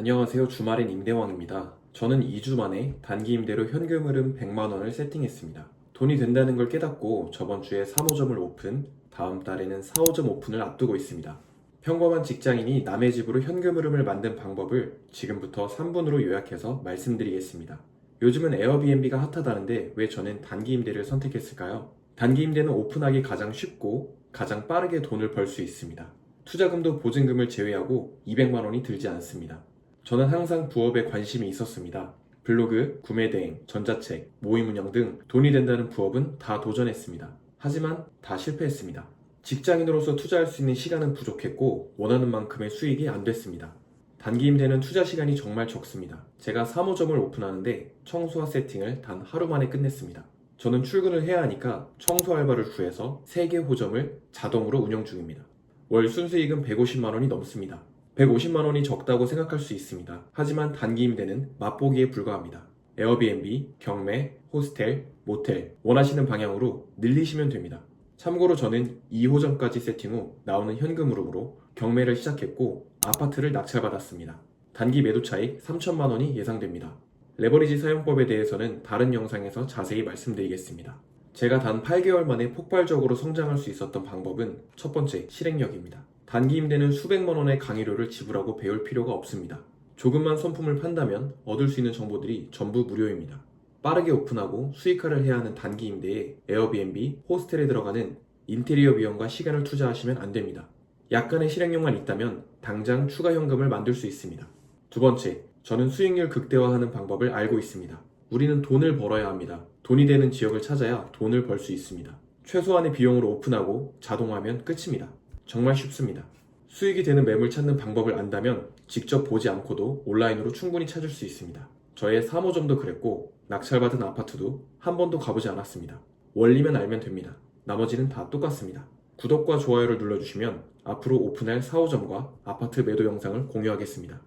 안녕하세요. 주말엔 임대왕입니다. 저는 2주 만에 단기 임대로 현금 흐름 100만 원을 세팅했습니다. 돈이 된다는 걸 깨닫고 저번 주에 3호점을 오픈, 다음 달에는 4호점 오픈을 앞두고 있습니다. 평범한 직장인이 남의 집으로 현금 흐름을 만든 방법을 지금부터 3분으로 요약해서 말씀드리겠습니다. 요즘은 에어비앤비가 핫하다는데 왜 저는 단기 임대를 선택했을까요? 단기 임대는 오픈하기 가장 쉽고 가장 빠르게 돈을 벌 수 있습니다. 투자금도 보증금을 제외하고 200만 원이 들지 않습니다. 저는 항상 부업에 관심이 있었습니다. 블로그, 구매대행, 전자책, 모임 운영 등 돈이 된다는 부업은 다 도전했습니다. 하지만 다 실패했습니다. 직장인으로서 투자할 수 있는 시간은 부족했고 원하는 만큼의 수익이 안 됐습니다. 단기 임대는 투자 시간이 정말 적습니다. 제가 3호점을 오픈하는데 청소와 세팅을 단 하루 만에 끝냈습니다. 저는 출근을 해야 하니까 청소 알바를 구해서 3개 호점을 자동으로 운영 중입니다. 월 순수익은 150만 원이 넘습니다. 150만 원이 적다고 생각할 수 있습니다. 하지만 단기 임대는 맛보기에 불과합니다. 에어비앤비, 경매, 호스텔, 모텔 원하시는 방향으로 늘리시면 됩니다. 참고로 저는 2호점까지 세팅 후 나오는 현금 흐름으로 경매를 시작했고 아파트를 낙찰받았습니다. 단기 매도 차익 3천만 원이 예상됩니다. 레버리지 사용법에 대해서는 다른 영상에서 자세히 말씀드리겠습니다. 제가 단 8개월 만에 폭발적으로 성장할 수 있었던 방법은 첫 번째 실행력입니다. 단기 임대는 수백만 원의 강의료를 지불하고 배울 필요가 없습니다. 조금만 손품을 판다면 얻을 수 있는 정보들이 전부 무료입니다. 빠르게 오픈하고 수익화를 해야 하는 단기 임대에 에어비앤비, 호스텔에 들어가는 인테리어 비용과 시간을 투자하시면 안 됩니다. 약간의 실행력만 있다면 당장 추가 현금을 만들 수 있습니다. 두 번째, 저는 수익률 극대화하는 방법을 알고 있습니다. 우리는 돈을 벌어야 합니다. 돈이 되는 지역을 찾아야 돈을 벌 수 있습니다. 최소한의 비용으로 오픈하고 자동화하면 끝입니다. 정말 쉽습니다. 수익이 되는 매물 찾는 방법을 안다면 직접 보지 않고도 온라인으로 충분히 찾을 수 있습니다. 저의 3호점도 그랬고 낙찰받은 아파트도 한 번도 가보지 않았습니다. 원리만 알면 됩니다. 나머지는 다 똑같습니다. 구독과 좋아요를 눌러주시면 앞으로 오픈할 4호점과 아파트 매도 영상을 공유하겠습니다.